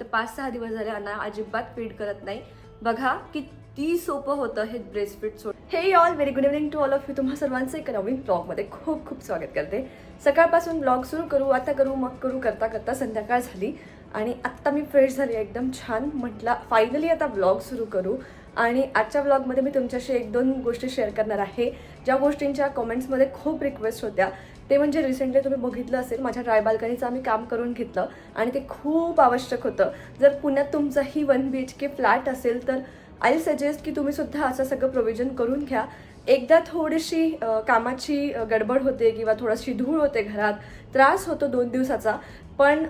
तर पाच सहा दिवस झाले अण्णा अजिबात फीड करत नाही. बघा किती सोपं होतं हे ब्रेसफिट सोड. हे all very good evening to all of you तुम्हा सर्वांचं एक नवीन ब्लॉगमध्ये खूप खूप स्वागत करते. सकाळपासून ब्लॉग सुरू करू आता करू मग करू करता करता संध्याकाळ झाली. आणि आत्ता मी फ्रेश झाली एकदम छान म्हटलं फायनली आता ब्लॉग सुरू करू. आणि आजच्या ब्लॉगमध्ये मी तुमच्याशी एक दोन गोष्टी शेअर करणार आहे. ज्या गोष्टींच्या कमेंट्समध्ये खूप रिक्वेस्ट होत्या. ते म्हणजे रिसेंटली तुम्ही बघितलं असेल माझ्या ड्राय बाल्कनीचं आम्ही काम करून घेतलं आणि ते खूप आवश्यक होतं. जर पुण्यात तुमचाही one B H K flat असेल तर आय सजेस्ट की तुम्ही सुद्धा असं सगळं प्रोव्हिजन करून घ्या. एकदा थोडीशी कामाची गडबड होते किंवा थोडीशी धूळ होते घरात त्रास होतो दोन दिवसाचा पण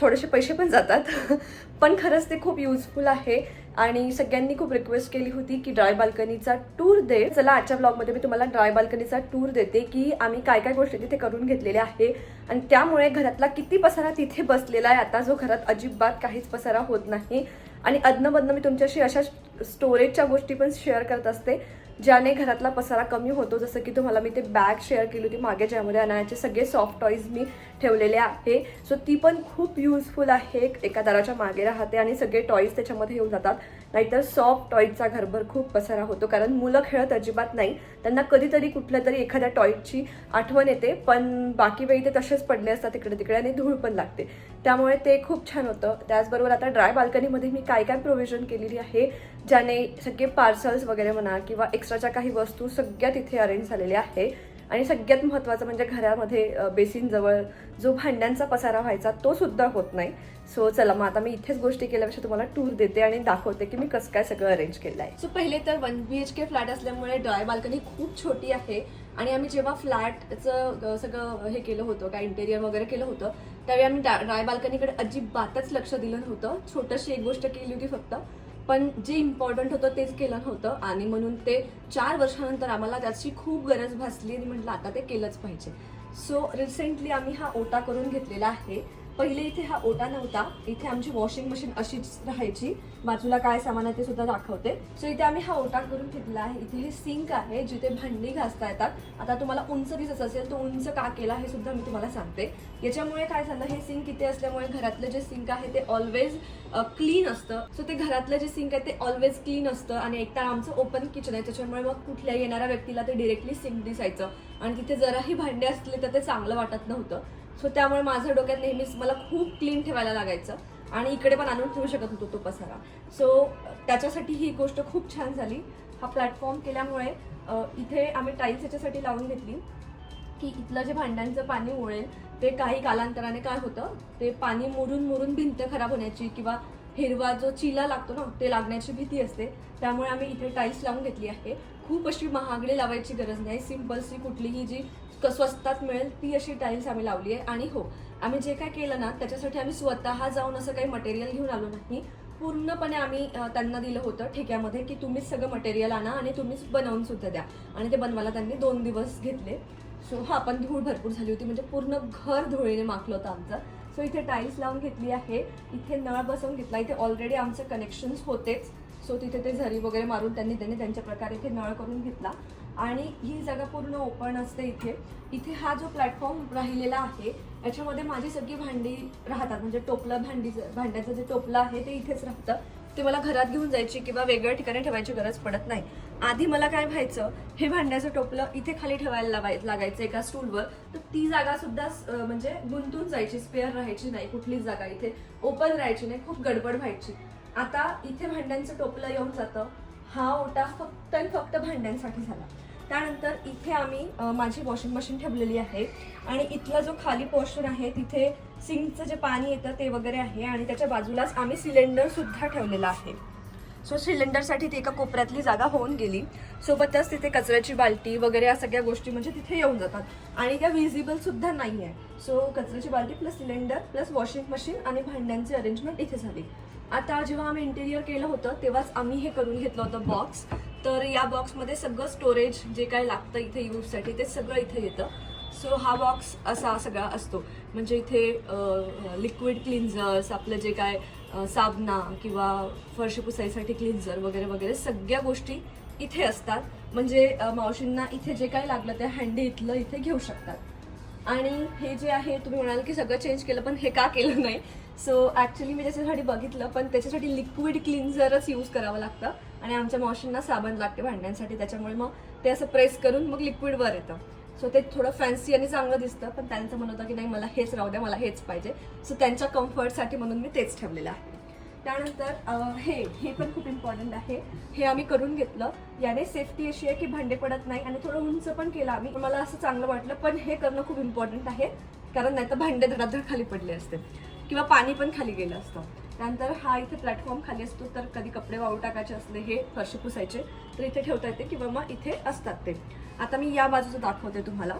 थोडेसे पैसे पण जातात. पण खरंच ते खूप युजफुल आहे. आणि सगळ्यांनी खूप रिक्वेस्ट केली होती की ड्राय बाल्कनीचा टूर दे. चला आजच्या ब्लॉगमध्ये मी तुम्हाला ड्राय बाल्कनीचा टूर देते की आम्ही काय काय गोष्टी तिथे करून घेतलेल्या आहे आणि त्यामुळे घरातला किती पसारा तिथे बसलेला आहे. आता जो घरात अजिबात काहीच पसारा होत नाही. आणि अदनबदनं मी तुमच्याशी अशा स्टोरेजच्या गोष्टी पण शेअर करत असते. ज्याने घरातला पसारा कमी होतो जसं की तुम्हाला मी ते बॅग शेअर केली होती मागे ज्यामध्ये अनायाचे सगळे सॉफ्ट टॉईज मी ठेवलेले आहे. सो ती पण खूप युजफुल आहे एका दाराच्या मागे राहते आणि सगळे टॉईज त्याच्यामध्ये येऊन जातात. नाहीतर सॉफ्ट टॉईजचा घरभर खूप पसारा होतो कारण मुलं खेळत अजिबात नाही. त्यांना कधीतरी कुठल्या तरी एखाद्या टॉईजची आठवण येते पण बाकी वेळी ते तसेच पडले असतात इकडे तिकडे आणि धूळ पण लागते. त्यामुळे ते खूप छान होतं. त्याचबरोबर आता ड्राय बाल्कनीमध्ये मी काय काय प्रोव्हिजन केलेली आहे ज्याने सगळे पार्सल्स वगैरे म्हणा किंवा एक्स्ट्राच्या काही वस्तू सगळ्या तिथे अरेंज झालेल्या आहे. आणि सगळ्यात महत्त्वाचं म्हणजे घरामध्ये बेसिनजवळ जो भांड्यांचा पसारा व्हायचा तो सुद्धा होत नाही. सो चला मग आता मी इथेच गोष्टी केल्यापेक्षा तुम्हाला टूर देते आणि दाखवते की मी कसं काय सगळं अरेंज केलं आहे सो पहिले तर one B H K flat असल्यामुळे ड्राय बाल्कनी खूप छोटी आहे आणि आम्ही जेव्हा फ्लॅटचं सगळं हे केलं होतं काय इंटेरियर वगैरे केलं होतं त्यावेळी आम्ही ड्राय बाल्कनीकडे अजिबातच लक्ष दिलं नव्हतं. छोटंशी एक गोष्ट केली होती फक्त. पण जे इम्पॉर्टंट होतं तेच केलं नव्हतं. आणि म्हणून ते चार वर्षानंतर आम्हाला त्याची खूप गरज भासली आणि म्हटलं आता ते केलंच पाहिजे. सो रिसेंटली आम्ही हा ओटा करून घेतलेला आहे. पहिले इथे हा ओटा नव्हता. इथे आमची वॉशिंग मशीन अशीच राहायची. बाजूला काय सामान आहे ते सुद्धा दाखवते. सो इथे आम्ही हा ओटा करून घेतला आहे. इथे हे सिंक आहे जिथे भांडी घासता येतात. आता तुम्हाला उंच दिसत असेल तो उंच का केला हे सुद्धा मी तुम्हाला सांगते. याच्यामुळे काय झालं हे सिंक इथे असल्यामुळे घरातलं जे सिंक आहे ते ऑलवेज क्लीन असतं. सो ते घरातलं जे सिंक आहे ते ऑलवेज क्लीन असतं आणि एकतर आमचं ओपन किचन आहे. त्याच्यामुळे मग कुठल्याही येणाऱ्या व्यक्तीला ते डिरेक्टली सिंक दिसायचं. आणि तिथे जराही भांडे असले तर ते चांगलं वाटत नव्हतं. सो त्यामुळे माझ्या डोक्यात नेहमीच मला खूप क्लीन ठेवायला लागायचं. आणि इकडे पण आणून ठेवू शकत होतो तो पसारा. सो त्याच्यासाठी ही गोष्ट खूप छान झाली. हा प्लॅटफॉर्म केल्यामुळे इथे आम्ही टाईल्स याच्यासाठी लावून घेतली की इथलं जे भांड्यांचं पाणी उळेल ते काही कालांतराने काय होतं ते पाणी मुरून मुरून भिंत खराब होण्याची किंवा हिरवा जो चिला लागतो ना ते लागण्याची भीती असते. त्यामुळे आम्ही इथे टाईल्स लावून घेतली आहे. खूप अशी महागडी लावायची गरज नाही. सिम्पलची कुठलीही जी क- स्वस्तात मिळेल ती अशी टाईल्स आम्ही लावली आहे. आणि हो आम्ही जे काय केलं ना त्याच्यासाठी आम्ही स्वतः जाऊन असं काही मटेरियल घेऊन आलो नाही. पूर्णपणे आम्ही त्यांना दिलं होतं ठेक्यामध्ये की तुम्हीच सगळं मटेरियल आणा आणि तुम्हीच बनवून सुद्धा द्या. आणि ते बनवायला त्यांनी दोन दिवस घेतले. सो हा पण धूळ भरपूर झाली होती. म्हणजे पूर्ण घर धुळीने माखलं होतं आमचं. सो इथे टाईल्स लावून घेतली आहे. इथे नळ बसवून घेतला. इथे ऑलरेडी आमचे कनेक्शन्स होतेच. सो तिथे ते झरी वगैरे मारून त्यांनी त्यांनी त्यांच्या प्रकारे इथे नळ करून घेतला. आणि ही जागा पूर्ण ओपन असते इथे. इथे हा जो प्लॅटफॉर्म राहिलेला आहे याच्यामध्ये माझी सगळी भांडी राहतात. म्हणजे टोपलं भांडी भांड्याचं जे टोपलं आहे ते इथेच राहतं. ते मला घरात घेऊन जायची किंवा वेगळ्या ठिकाणी ठेवायची गरज पडत नाही. आधी मला काय व्हायचं हे भांड्याचं टोपलं इथे खाली ठेवायला लावाय लागायचं एका स्टूलवर तर ती जागा सुद्धा म्हणजे गुंतून जायची स्पेअर राहायची नाही कुठलीच जागा इथे. ओपन राहायची नाही खूप गडबड व्हायची. आता इथे भांड्यांचं टोपलं येऊन जातं. हा ओटा फक्त आणि फक्त भांड्यांसाठी झाला. त्यानंतर इथे आम्ही माझी वॉशिंग मशीन ठेवलेली आहे. आणि इथला जो खाली पोर्शन आहे तिथे सिंकचं जे पाणी येतं ते वगैरे आहे. आणि त्याच्या बाजूलाच आम्ही सिलेंडरसुद्धा ठेवलेला आहे. सो सिलेंडरसाठी ती एका कोपऱ्यातली जागा होऊन गेली. सोबतच तिथे कचऱ्याची बाल्टी वगैरे या सगळ्या गोष्टी म्हणजे तिथे येऊन जातात. आणि त्या व्हिजिबलसुद्धा नाही आहे सो कचऱ्याची बाल्टी plus cylinder plus washing machine आणि भांड्यांची अरेंजमेंट इथे झाली. आता जेव्हा आम्ही इंटेरियर केलं होतं तेव्हाच आम्ही हे करून घेतलं होतं बॉक्स तर या बॉक्समध्ये सगळं स्टोरेज जे काय लागतं इथे यूजसाठी ते सगळं इथे येतं. सो हा बॉक्स असा सगळा असतो. म्हणजे इथे लिक्विड क्लिन्झर्स आपलं जे काय साबणा किंवा फरशी पुसायसाठी क्लिन्झर वगैरे वगैरे सगळ्या गोष्टी इथे असतात. म्हणजे मावशींना इथे जे काय लागलं ते हँडी इथलं इथे घेऊ शकतात. आणि हे जे आहे तुम्ही म्हणाल की सगळं चेंज केलं पण हे का केलं नाही? सो ॲक्च्युली मी त्याच्यासाठी बघितलं पण त्याच्यासाठी लिक्विड क्लिन्झरच यूज करावं लागतं. आणि आमच्या मॉशींना साबण लागते भांड्यांसाठी त्याच्यामुळे मग ते असं प्रेस करून मग लिक्विडवर येतं. सो ते थोडं फॅन्सी आणि चांगलं दिसतं पण त्यांचं म्हणत होतं की नाही मला हेच राहू द्या मला हेच पाहिजे. सो त्यांच्या कम्फर्टसाठी म्हणून मी तेच ठेवलेलं आहे. त्यानंतर हे हे पण खूप इम्पॉर्टंट आहे. हे आम्ही करून घेतलं. याने सेफ्टी अशी आहे की भांडे पडत नाही आणि थोडं उंच पण केलं आम्ही. मला असं चांगलं वाटलं पण हे करणं खूप इम्पॉर्टंट आहे. कारण नाही तर भांडे धडाधड खाली पडले असते. किंवा पाणी पण खाली गेलं असतं. त्यानंतर हा इथे प्लॅटफॉर्म खाली असतो तर कधी कपडे वाळू टाकायचे असले हे फरशी पुसायचे तर इथे ठेवता येते किंवा मग इथे असतात ते. आता मी या बाजूचं दाखवते तुम्हाला.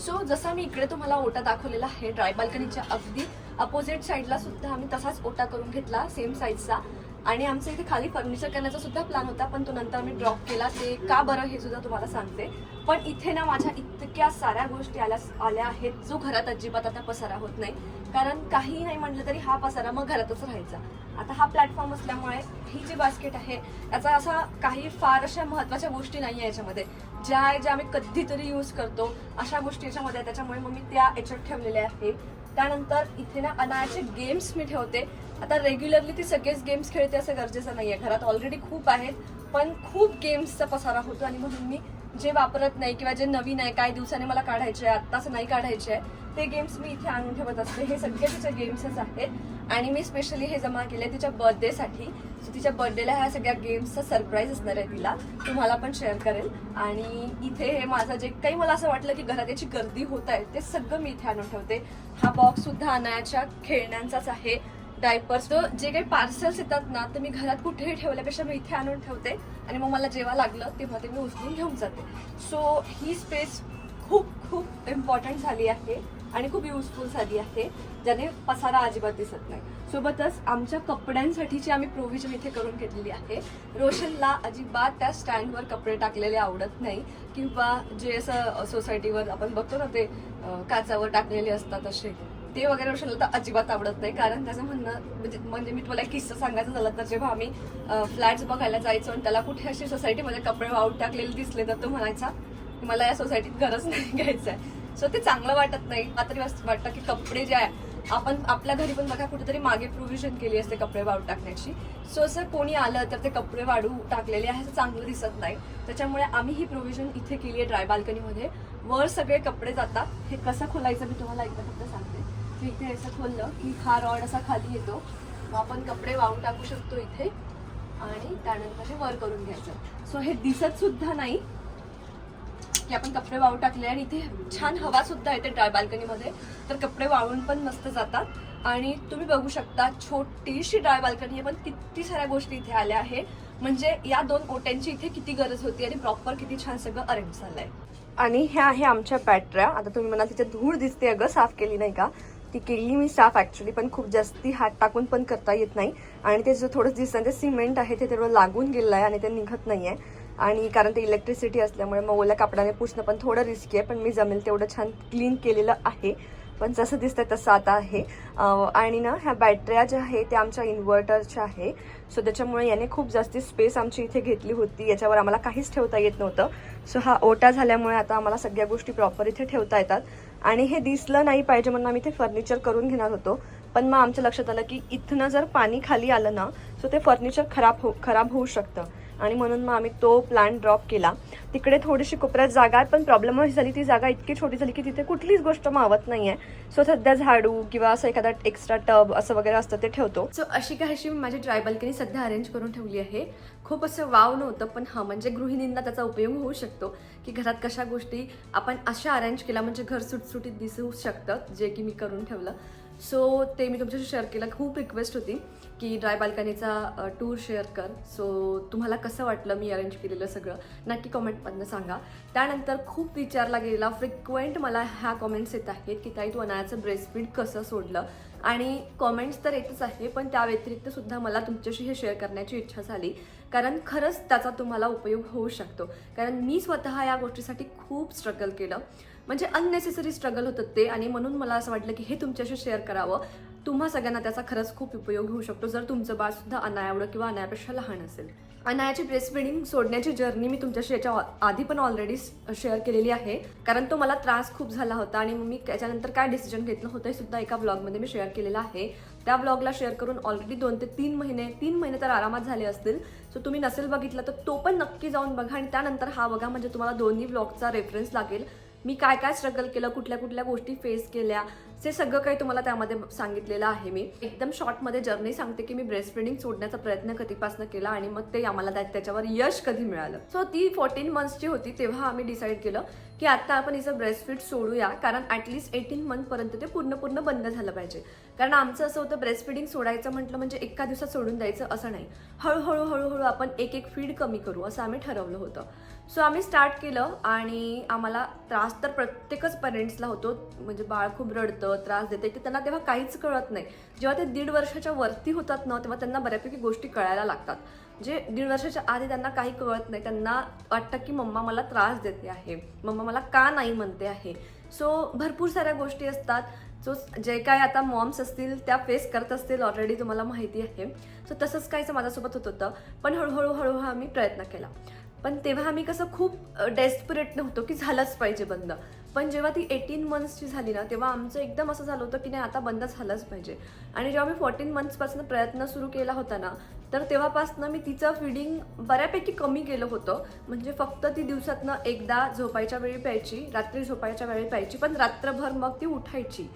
सो जसा मी इकडे तुम्हाला ओटा दाखवलेला आहे ड्राय बाल्कनीच्या अगदी अपोजिट साईडला सुद्धा आम्ही तसाच ओटा करून घेतला सेम साईजचा आणि आमचं इथे खाली फर्निचर करण्याचा सुद्धा प्लॅन होता पण तो नंतर मी ड्रॉप केला. ते का बरं हे सुद्धा तुम्हाला सांगते. पण इथे ना माझ्या इतक्या साऱ्या गोष्टी आल्या आल्या आहेत जो घरात अजिबात आता पसारा होत नाही. कारण काही नाही म्हटलं तरी हा पसारा मग घरातच राहायचा. आता हा प्लॅटफॉर्म असल्यामुळे ही जी बास्केट आहे त्याचा असा काही फार अशा महत्त्वाच्या गोष्टी नाही आहे याच्यामध्ये. ज्या आहे ज्या आम्ही कधीतरी यूज करतो अशा गोष्टी याच्यामध्ये त्याच्यामुळे मग मी त्या याच्यात ठेवलेल्या आहे. त्यानंतर इथे ना अनायाचे गेम्स मी ठेवते. आता रेग्युलरली ती सगळेच गेम्स खेळते असं गरजेचं नाही आहे घरात ऑलरेडी खूप आहेत पण खूप गेम्सचा पसारा होतो आणि म्हणून मी जे वापरत नाही किंवा जे नवीन आहे काही दिवसाने मला काढायचे आहे आत्ताच नाही काढायचे आहे ते गेम्स मी इथे आणून ठेवत असते. हे सगळे तिचे गेम्सच आहेत. आणि मी स्पेशली हे जमा केले तिच्या बर्थडेसाठी सो तिच्या बर्थडेला ह्या सगळ्या गेम्सचा सरप्राईज असणार आहे तिला. तुम्हाला पण शेअर करेल. आणि इथे हे माझं जे काही मला असं वाटलं की घरात याची गर्दी होत आहे ते सगळं मी इथे आणून ठेवते. हा बॉक्ससुद्धा अनायाच्या खेळण्यांचाच आहे. डायपर्स तर जे काही पार्सल्स येतात ना तर मी घरात कुठेही ठेवल्यापेक्षा मी इथे आणून ठेवते आणि मग मला जेव्हा लागलं तेव्हा ते मी उचलून घेऊन जाते. सो ही स्पेस खूप खूप इम्पॉर्टंट झाली आहे आणि खूप युजफुल झाली आहे ज्याने पसारा अजिबात दिसत नाही. सोबतच आमच्या कपड्यांसाठीची आम्ही प्रोव्हिजन इथे करून घेतलेली आहे. रोशनला अजिबात त्या स्टँडवर कपडे टाकलेले आवडत नाही किंवा जे असं सोसायटीवर आपण बघतो ना ते काचावर टाकलेले असतात असे. ते वगैरे रोशनला तर अजिबात आवडत नाही. कारण त्याचं म्हणणं म्हणजे म्हणजे मी तुम्हाला एक किस्सा सांगायचं झालं तर जेव्हा आम्ही फ्लॅट्स बघायला जायचो आणि त्याला कुठे अशी सोसायटीमध्ये कपडे वाऊट टाकलेले दिसले तर तो म्हणायचा मला या सोसायटीत गरज नाही घ्यायचं आहे सो ते चांगलं वाटत नाही. मला तरी असं वाटतं की कपडे जे आहे आपण आपल्या घरी पण बघा कुठेतरी मागे प्रोव्हिजन केली असते कपडे वाढू टाकण्याची. सो असं कोणी आलं तर ते कपडे वाढू टाकलेले आहे असं चांगलं दिसत नाही. त्याच्यामुळे आम्ही ही प्रोव्हिजन इथे केली आहे ड्राय बाल्कनीमध्ये वर सगळे कपडे जातात. हे कसं खोलायचं मी तुम्हाला एकदा फक्त सांगते. की इथे असं खोललं की हा रॉड असा खाली येतो. मग आपण कपडे वाळून टाकू शकतो इथे आणि त्यानंतर हे वर करून घ्यायचं. सो हे दिसत सुद्धा नाही की आपण कपडे वाळू टाकले आणि इथे छान हवा सुद्धा येते ड्राय बाल्कनीमध्ये तर कपडे वाळून पण मस्त जातात. आणि तुम्ही बघू शकता छोटीशी ड्राय बाल्कनी आहे पण किती साऱ्या गोष्टी इथे आल्या आहे. म्हणजे या दोन ओट्यांची इथे किती गरज होती आणि प्रॉपर किती छान सगळं अरेंज झालंय. आणि ह्या आहे आमच्या बॅटऱ्या आता तुम्ही म्हणाल तिथे धूळ दिसते अगं साफ केली नाही का? ती केली मी साफ ऍक्च्युली पण खूप जास्ती हात टाकून पण करता येत नाही. आणि ते जो थोडं दिसतं ते सिमेंट आहे ते तेवढं लागून गेलं आहे आणि ते निघत नाही आहे आणि कारण ते इलेक्ट्रिसिटी असल्यामुळे मग ओल्या कापडाने पुसणं पण थोडं रिस्की आहे पण मी जमेल तेवढं छान क्लीन केलेलं आहे. पण जसं दिसतंय तसं आता आहे. आणि ना ह्या बॅटऱ्या ज्या आहे त्या आमच्या इन्व्हर्टरच्या आहे. सो त्याच्यामुळे याने खूप जास्ती स्पेस आमची इथे घेतली होती. याच्यावर आम्हाला काहीच ठेवता येत नव्हतं. सो हा ओटा झाल्यामुळे आता आम्हाला सगळ्या गोष्टी प्रॉपर इथे ठेवता येतात. आणि हे दिसलं नाही पाहिजे म्हणून आम्ही ते फर्निचर करून घेणार होतो. पण मग आमच्या लक्षात आलं की इथनं जर पाणी खाली आलं ना सो ते फर्निचर खराब हो खराब होऊ शकतं. आणि म्हणून मग आम्ही तो प्लॅन ड्रॉप केला. तिकडे थोडीशी कोपऱ्यात जागा आहे पण प्रॉब्लेम अशी झाली ती जागा इतकी छोटी झाली की तिथे कुठलीच गोष्ट मावत नाही आहे सो सध्या झाडू किंवा असं एखादा एक्स्ट्रा टब असं वगैरे असतं ते ठेवतो. सो अशी काही अशी माझी ड्राय बाल्कनी सध्या अरेंज करून ठेवली आहे. खूप असं वाव नव्हतं पण हां म्हणजे गृहिणींना त्याचा उपयोग होऊ शकतो की घरात कशा गोष्टी आपण अशा अरेंज केल्या म्हणजे घर सुटसुटीत दिसू शकतं जे की मी करून ठेवलं. सो ते मी तुमच्याशी शेअर केलं. खूप रिक्वेस्ट होती. की ड्राय बाल्कनीचा टूर शेअर कर. सो तुम्हाला कसं वाटलं मी अरेंज केलेलं सगळं? नक्की कॉमेंटमधनं सांगा. त्यानंतर खूप विचारला गेलेला फ्रिक्वेंट मला ह्या कॉमेंट्स येत आहेत की ताई तू अनायाचं ब्रेस्टफीड कसं सोडलं? आणि कॉमेंट्स तर येतच आहे पण त्या व्यतिरिक्त सुद्धा मला तुमच्याशी हे शेअर करण्याची इच्छा झाली. कारण खरंच त्याचा तुम्हाला उपयोग होऊ शकतो. कारण मी स्वतः या गोष्टीसाठी खूप स्ट्रगल केलं. म्हणजे अननेसेसरी स्ट्रगल होतं ते. आणि म्हणून मला असं वाटलं की हे तुमच्याशी शेअर करावं. तुम्हा सगळ्यांना त्याचा खरंच खूप उपयोग होऊ शकतो. जर तुमचं बाळ सुद्धा अनायावडं किंवा अनायापेक्षा लहान असेल. अनायाची ब्रेस्ट फिडिंग सोडण्याची जर्नी मी तुमच्याशी याच्या आधी पण ऑलरेडी शेअर केलेली आहे. कारण तो मला त्रास खूप झाला होता आणि मग मी त्याच्यानंतर काय डिसिजन घेतलं होतं हे सुद्धा एका ब्लॉगमध्ये मी शेअर केलेलं आहे. त्या ब्लॉगला शेअर करून ऑलरेडी दोन ते तीन महिने तीन महिने तर आरामात झाले असतील. सो तुम्ही नसेल बघितलं तर तो पण नक्की जाऊन बघा आणि त्यानंतर हा बघा म्हणजे तुम्हाला दोन्ही ब्लॉगचा रेफरन्स लागेल. मी काय काय स्ट्रगल केलं कुठल्या कुठल्या गोष्टी फेस केल्या ते सगळं काही तुम्हाला त्यामध्ये सांगितलेलं आहे मी. एकदम शॉर्टमध्ये जर्नी सांगते की मी ब्रेस्ट फिडिंग सोडण्याचा प्रयत्न कधीपासून केला आणि मग ते आम्हाला त्याच्यावर यश कधी मिळालं. सो ती फोर्टीन मंथ्सची होती तेव्हा आम्ही डिसाईड केलं की आत्ता आपण हिचं ब्रेस्ट फीड सोडूया. कारण ॲटलिस्ट एटीन मंथपर्यंत ते पूर्ण पूर्ण बंद झालं पाहिजे. कारण आमचं असं होतं ब्रेस्ट फिडिंग सोडायचं म्हटलं म्हणजे एका दिवसात सोडून द्यायचं असं नाही. हळूहळू हळूहळू आपण एक एक फीड कमी करू असं आम्ही ठरवलं होतं. सो आम्ही स्टार्ट केलं आणि आम्हाला त्रास तर प्रत्येकच पेरेंट्सला होतो. म्हणजे बाळ खूप रडतं त्रास देते की त्यांना तेव्हा काहीच कळत नाही. जेव्हा ते दीड वर्षाच्या वरती होतात ना तेव्हा त्यांना बऱ्यापैकी गोष्टी कळायला लागतात. जे दीड वर्षाच्या आधी त्यांना काही कळत नाही त्यांना वाटतं की मम्मा मला त्रास देते आहे मम्मा मला का नाही म्हणते आहे. सो भरपूर साऱ्या गोष्टी असतात. सो जे काय आता मॉम्स असतील त्या फेस करत असतील ऑलरेडी तुम्हाला माहिती आहे. सो तसंच काहीचं माझ्यासोबत होत होतं. पण हळूहळू हळूहळू आम्ही प्रयत्न केला. पण तेव्हा आम्ही कसं खूप डेस्परेट नव्हतो की झालंच पाहिजे बंद. पण जेव्हा ती एटीन मंथ्सची झाली ना तेव्हा आमचं एकदम असं झालं होतं की नाही आता बंद झालंच पाहिजे. आणि जेव्हा मी फोर्टीन मंथ्सपासून प्रयत्न सुरू केला होता ना तर तेव्हापासून मी तिचं फिडिंग बऱ्यापैकी कमी केलं होतं. म्हणजे फक्त ती दिवसातनं एकदा झोपायच्या वेळी प्यायची रात्री झोपायच्या वेळी प्यायची पण रात्रभर मग ती उठायची.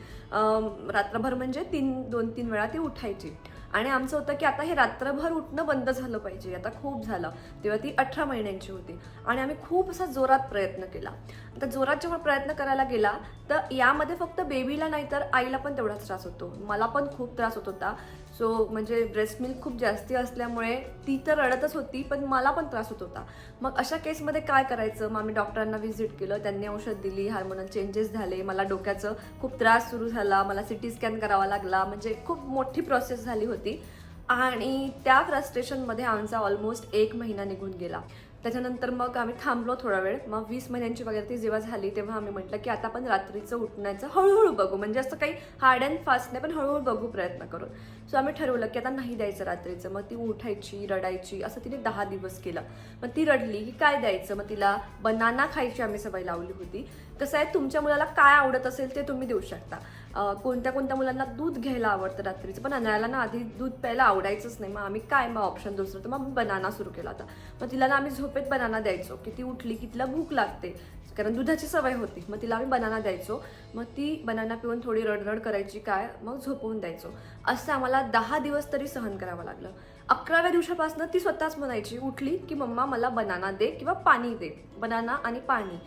रात्रभर म्हणजे तीन दोन तीन वेळा ती उठायची. आणि आमचं होतं की आता हे रात्रभर उठणं बंद झालं पाहिजे. आता खूप झालं. तेव्हा ती अठरा महिन्यांची होती. आणि आम्ही खूप असा जोरात प्रयत्न केला. आता जोरात जेव्हा प्रयत्न करायला गेला तर यामध्ये फक्त बेबीला नाही तर आईला पण तेवढाच त्रास होतो. मला पण खूप त्रास होत होता. सो म्हणजे ब्रेस्ट मिल्क खूप जास्ती असल्यामुळे ती तर रडतच होती पण मला पण त्रास होत होता. मग अशा केसमध्ये काय करायचं? मग आम्ही डॉक्टरांना व्हिजिट केलं त्यांनी औषध दिली हार्मोनल चेंजेस झाले मला डोक्याचं खूप त्रास सुरू झाला मला सिटी स्कॅन करावा लागला म्हणजे खूप मोठी प्रोसेस झाली होती. आणि त्या फ्रस्ट्रेशनमध्ये आमचा ऑलमोस्ट एक महिना निघून गेला. त्याच्यानंतर मग आम्ही थांबलो थोडा वेळ. मग वीस महिन्यांची वगैरे ती जेव्हा झाली तेव्हा आम्ही म्हटलं की आता आपण रात्रीचं उठण्याचं हळूहळू बघू. म्हणजे असं काही हार्ड अँड फास्ट नाही पण हळूहळू बघू प्रयत्न करून. सो आम्ही ठरवलं की आता नाही द्यायचं रात्रीचं. मग ती उठायची रडायची असं तिने दहा दिवस केलं. मग ती रडली की काय द्यायचं? मग तिला बनाना खायची आम्ही सवय लावली होती. तसं आहे तुमच्या मुलाला काय आवडत असेल ते तुम्ही देऊ शकता. कोणत्या कोणत्या मुलांना दूध घ्यायला आवडतं रात्रीचं? पण अनायाला ना आधी दूध प्यायला आवडायचंच नाही. मग आम्ही काय मग ऑप्शन दुसरं? तर मग बनाना सुरू केला होता. मग तिला ना आम्ही झोपेत बनाना द्यायचो. की ती उठली की तिला भूक लागते. कारण दुधाची सवय होती. मग तिला आम्ही बनाना द्यायचो. मग ती बनाना पिऊन थोडी रडरड करायची काय मग झोपवून द्यायचो. असं आम्हाला दहा दिवस तरी सहन करावं लागलं. अकराव्या दिवसापासून ती स्वतःच म्हणायची उठली की मम्मा मला बनाना दे किंवा पाणी दे. बनाना आणि पाणी.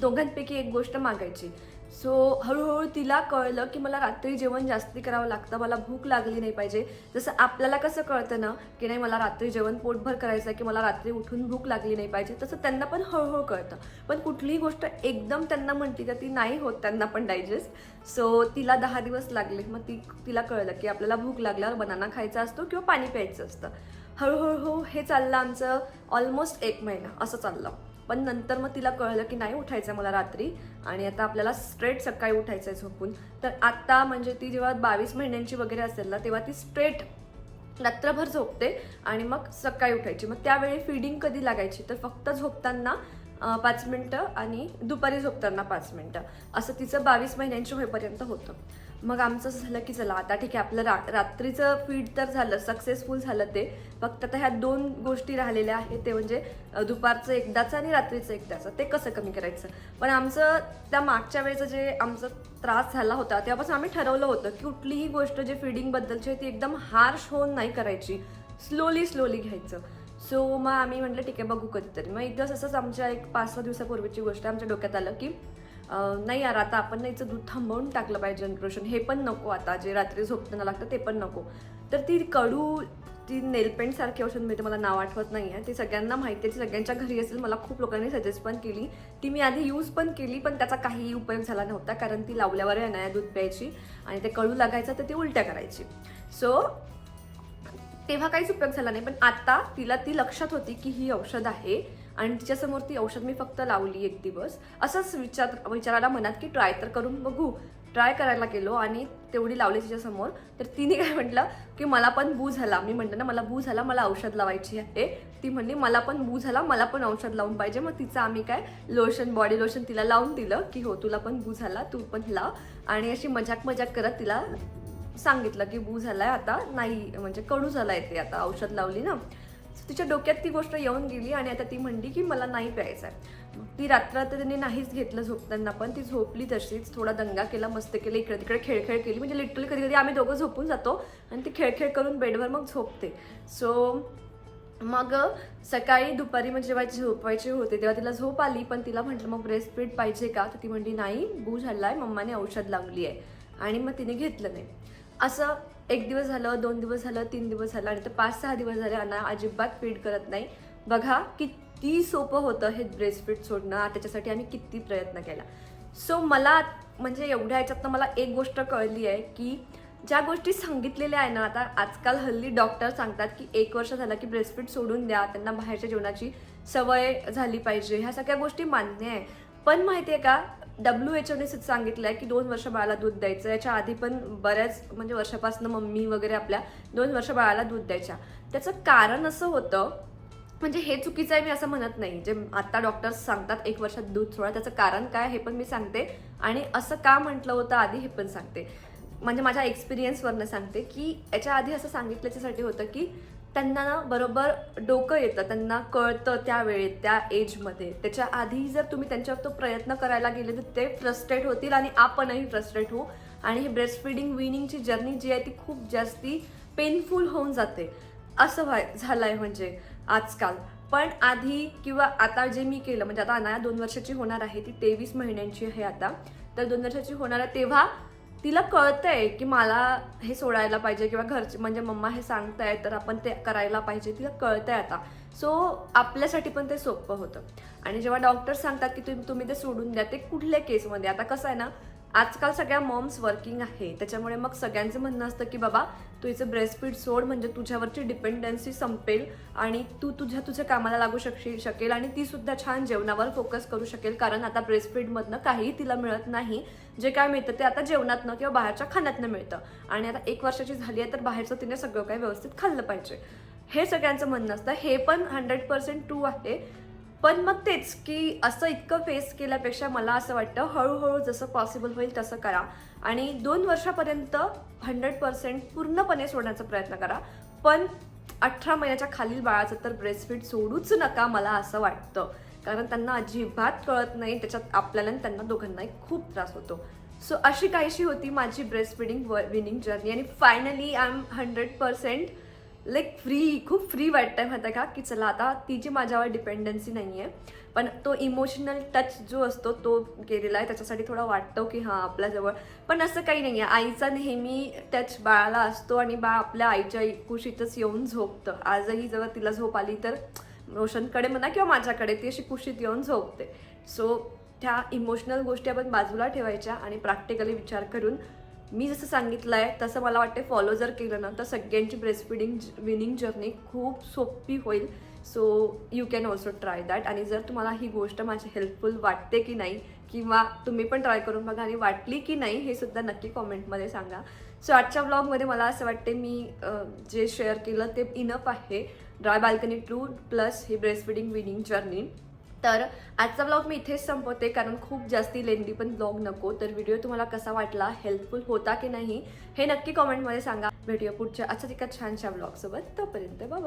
दोघांपैकी एक गोष्ट मागायची. सो हळूहळू तिला कळलं की मला रात्री जेवण जास्ती करावं लागतं मला भूक लागली नाही पाहिजे. जसं आपल्याला कसं कळतं ना की नाही मला रात्री जेवण पोटभर करायचं आहे की मला रात्री उठून भूक लागली नाही पाहिजे तसं त्यांना पण हळूहळू कळतं. पण कुठलीही गोष्ट एकदम त्यांना म्हणते तर ती नाही होत त्यांना पण डायजेस्ट सो तिला दहा दिवस लागले. मग ती तिला कळलं की आपल्याला भूक लागल्यावर बनाना खायचा असतो किंवा पाणी प्यायचं असतं. हळूहळू हे चाललं आमचं ऑलमोस्ट एक महिना असं चाललं. पण नंतर मग तिला कळलं की नाही उठायचं मला रात्री. आणि आता आपल्याला स्ट्रेट सकाळी उठायचं आहे झोपून. तर आता म्हणजे ती जेव्हा बावीस महिन्यांची वगैरे असेल ना तेव्हा ती स्ट्रेट रात्रभर झोपते आणि मग सकाळी उठायची. मग त्यावेळी फिडिंग कधी लागायची? तर फक्त झोपताना पाच मिनटं आणि दुपारी झोपताना पाच मिनटं. असं तिचं बावीस महिन्यांची होईपर्यंत होतं. मग आमचं असं झालं की चला आता ठीक आहे आपलं रा रात्रीचं फीड तर झालं सक्सेसफुल झालं ते. फक्त आता ह्या दोन गोष्टी राहिलेल्या आहेत ते म्हणजे दुपारचं एकदाचं आणि रात्रीचं एकदाचं. ते कसं कमी करायचं? पण आमचं त्या मागच्या वेळेचं जे आमचा त्रास झाला होता तेव्हापासून आम्ही ठरवलं होतं की कुठलीही गोष्ट जे फिडिंगबद्दलची आहे ती एकदम हार्श होऊन नाही करायची. स्लोली स्लोली घ्यायचं. सो मग आम्ही म्हटलं ठीक आहे बघू कधीतरी. मग एक दिवस असंच आमच्या एक पाच सहा दिवसापूर्वीची गोष्ट आमच्या डोक्यात आलं की नाही यार आता आपण नाहीचं दूध थांबवून टाकलं पाहिजे जनरेशन हे पण नको आता. जे रात्री झोपताना लागतं ते पण नको. तर ती कडू ती नेलपेंटसारखी औषध मिळते मला नाव आठवत नाही आहे ती सगळ्यांना माहिती आहे ती सगळ्यांच्या घरी असेल मला खूप लोकांनी सजेस्ट पण केली. ती मी आधी यूज पण केली पण त्याचा काहीही उपयोग झाला नव्हता कारण ती लावल्यावर अनाया दूध प्यायची आणि ते कडू लागायचं तर ती उलट्या करायची. सो तेव्हा काहीच उपयोग झाला नाही पण आता तिला ती लक्षात होती की ही औषध आहे. आणि तिच्यासमोर ती औषध मी फक्त लावली एक दिवस. असंच विचार विचाराला मनात की ट्राय तर करून बघू. ट्राय करायला गेलो आणि तेवढी लावली तिच्यासमोर. तर तिने काय म्हटलं की मला पण बू झाला. मी म्हटलं ना मला बू झाला मला औषध लावायची आहे. ती म्हणली मला पण बू झाला मला पण औषध लावून पाहिजे. मग तिचं आम्ही काय लोशन बॉडी लोशन तिला लावून दिलं की हो तुला पण बू झाला तू पण लाव. आणि अशी मजाक मजाक करत तिला सांगितलं की बू झालाय आता. नाही म्हणजे कडू झालाय ते आता औषध लावली ना. तिच्या डोक्यात ती गोष्ट येऊन गेली आणि आता ती म्हणली की मला नाही प्यायचं आहे. ती रात्र तर तिने नाहीच घेतलं झोपताना पण ती झोपली तशीच थोडा दंगा केला मस्त केलं इकडे तिकडे खेळखेळ केली म्हणजे लिटरली कधी कधी आम्ही दोघं झोपून जातो आणि ती खेळखेळ करून बेडवर मग झोपते. सो मग सकाळी दुपारी मग जेव्हा झोपायचे होते तेव्हा तिला झोप आली पण तिला म्हटलं मग ब्रेस्ट फीड पाहिजे का? तर ती म्हणली नाही बू आहे मम्माने औषध लावली आहे. आणि मग तिने घेतलं नाही. असं एक दिवस झालं दोन दिवस झालं तीन दिवस झालं आणि तर पाच सहा दिवस झाले अना अजिबात फीड करत नाही. बघा किती सोपं होतं हे ब्रेस्ट फीड सोडणं त्याच्यासाठी आम्ही किती प्रयत्न केला. सो मला म्हणजे एवढ्या ह्याच्यातनं मला एक गोष्ट कळली आहे की ज्या गोष्टी सांगितलेल्या आहे ना आता आजकाल हल्ली डॉक्टर सांगतात की एक वर्ष झालं की ब्रेस्टफीड सोडून द्या त्यांना बाहेरच्या जेवणाची सवय झाली पाहिजे. ह्या सगळ्या गोष्टी मान्य आहे. पण माहिती आहे का डब्ल्यू एच ओने सांगितलं आहे की दोन वर्ष बाळाला दूध द्यायचं. याच्या आधी पण बऱ्याच म्हणजे वर्षापासून मम्मी वगैरे आपल्या दोन वर्ष बाळाला दूध द्यायच्या. त्याचं कारण असं होतं म्हणजे हे चुकीचं आहे मी असं म्हणत नाही. जे आता डॉक्टर्स सांगतात एक वर्षात दूध सोडा त्याचं कारण काय हे पण मी सांगते. आणि असं का म्हटलं होतं आधी हे पण सांगते. म्हणजे माझ्या एक्सपिरियन्सवरनं सांगते की याच्या आधी असं सांगितल्याच्यासाठी होतं की त्यांना ना बरोबर डोकं येतं त्यांना कळतं त्यावेळेत त्या एजमध्ये. त्याच्या आधी जर तुम्ही त्यांच्यावर तो प्रयत्न करायला गेले तर ते फ्रस्ट्रेट होतील आणि आपणही फ्रस्ट्रेट होऊ. आणि ही ब्रेस्ट फिडिंग विनिंगची जर्नी जी आहे ती खूप जास्ती पेनफुल होऊन जाते. असं व्हाय झालं आहे म्हणजे आजकाल. पण आधी किंवा आता जे मी केलं म्हणजे आता अनाया दोन वर्षाची होणार आहे ती तेवीस महिन्यांची आहे आता. तर दोन वर्षाची होणार आहे तेव्हा तिला कळतंय की मला हे सोडायला पाहिजे किंवा घरचे म्हणजे मम्मा हे सांगताय तर आपण ते करायला पाहिजे तिला कळतंय आता. सो आपल्यासाठी पण ते सोपं होतं. आणि जेव्हा डॉक्टर सांगतात की तुम्ही तुम्ही ते सोडून द्या ते कुठल्या केसमध्ये आता कसं आहे ना आजकाल सगळ्या मॉम्स वर्किंग आहे. त्याच्यामुळे मग सगळ्यांचं म्हणणं असतं की बाबा तू हिचं ब्रेस्ट फीड सोड म्हणजे तुझ्यावरची डिपेंडन्सी संपेल आणि तू तुझ्या तुझ्या कामाला लागू शकशील शकेल आणि ती सुद्धा छान जेवणावर फोकस करू शकेल. कारण आता ब्रेस्ट फीडमधनं काहीही तिला मिळत नाही. जे काय मिळतं ते आता जेवणातनं किंवा बाहेरच्या खाण्यातनं मिळतं. आणि आता एक वर्षाची झाली आहे तर बाहेरचं तिने सगळं काही व्यवस्थित खाल्लं पाहिजे. हे सगळ्यांचं म्हणणं असतं. हे पण हंड्रेड पर्सेंट ट्रू आहे. पण मग तेच की असं इतकं फेस केल्यापेक्षा मला असं वाटतं हळूहळू जसं पॉसिबल होईल तसं करा. आणि दोन वर्षापर्यंत हंड्रेड पर्सेंट पूर्णपणे सोडण्याचा प्रयत्न करा. पण अठरा महिन्याच्या खालील बाळाचं तर ब्रेस्टफीड सोडूच नका मला असं वाटतं. कारण त्यांना अजिबात कळत नाही त्याच्यात आपल्याला त्यांना दोघांनाही खूप त्रास होतो. सो अशी काहीशी होती माझी ब्रेस्ट फिडिंग विनिंग जर्नी आणि finally I am hundred percent like free खूप फ्री वाटतंय माहिती का? की चला आता तिची माझ्यावर डिपेंडन्सी नाही आहे पण तो इमोशनल टच जो असतो तो केलेला आहे. त्याच्यासाठी थोडा वाटतो की हां आपल्याजवळ. पण असं काही नाही आहे आईचा नेहमी टच बाळाला असतो आणि बाळ आपल्या आईच्या कुशीतच येऊन झोपतं. आजही जेव्हा तिला झोप आली तर रोशनकडे म्हणा किंवा माझ्याकडे ती अशी कुशीत येऊन झोपते. सो त्या इमोशनल गोष्टी आपण बाजूला ठेवायच्या आणि प्रॅक्टिकली विचार करून मी जसं सांगितलं आहे तसं मला वाटते फॉलो जर केलं ना तर सगळ्यांची ब्रेस्ट फिडिंग विनिंग जर्नी खूप सोपी होईल. So you can also try that आणि जर तुम्हाला ही गोष्ट माझी हेल्पफुल वाटते की नाही किंवा तुम्ही पण ट्राय करून बघा आणि वाटली की नाही हे सुद्धा नक्की कॉमेंटमध्ये सांगा. सो आजच्या ब्लॉगमध्ये मला असं वाटते मी जे शेअर केलं ते इनफ आहे. ड्राय बाल्कनी टू प्लस ही ब्रेस्ट फिडिंग विनिंग जर्नी तर आजचा ब्लॉग मी इथेच संपवते कारण खूप जास्ती लेंदी पण ब्लॉग नको. तर व्हिडिओ तुम्हाला कसा वाटला हेल्पफुल होता की नाही हे नक्की कॉमेंटमध्ये सांगा. भेटूया पुढच्या अशाच एका छानशा ब्लॉगसोबत तोपर्यंत बाय